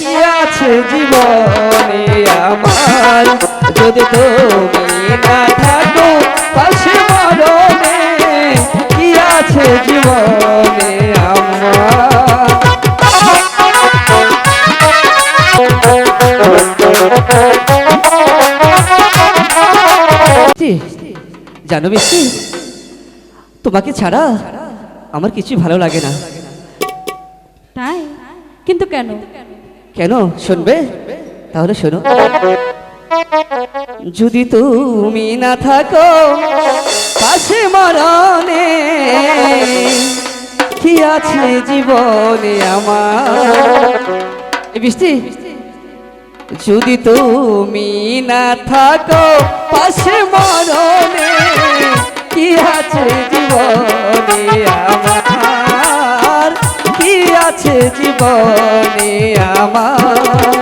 কি আছে জীবনে আমার। যদি তুমি না থাকো, পাশে কি আছে জীবনে জানো মিষ্টি, তোমাকে ছাড়া আমার কিছু ভালো লাগে না। তাই? কিন্তু কেন? কেন? শুনবে? তাহলে শোনো। যদি তুমি না থাকো, পাশে মরণে কি আছে জীবনে আমার? বৃষ্টি। যদি তুমি না থাকো, পাশে মরণে কি আছে জীবনে আছে জীবনে আমার।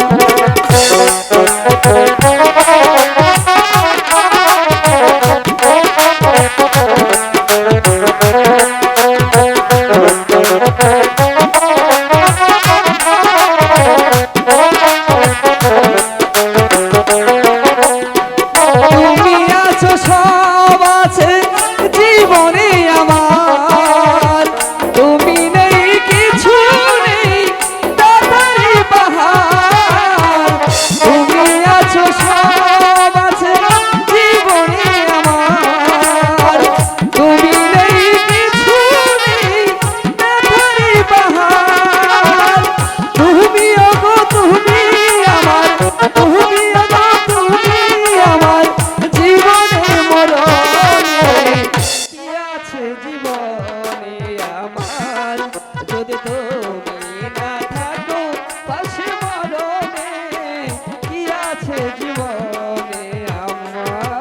আছে জীবনে আমার।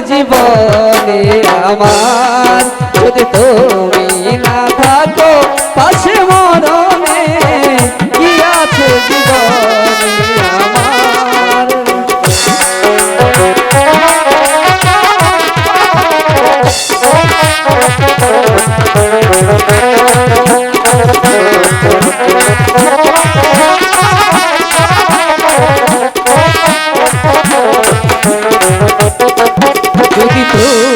জীবনে আমার। যদি তুমি যদি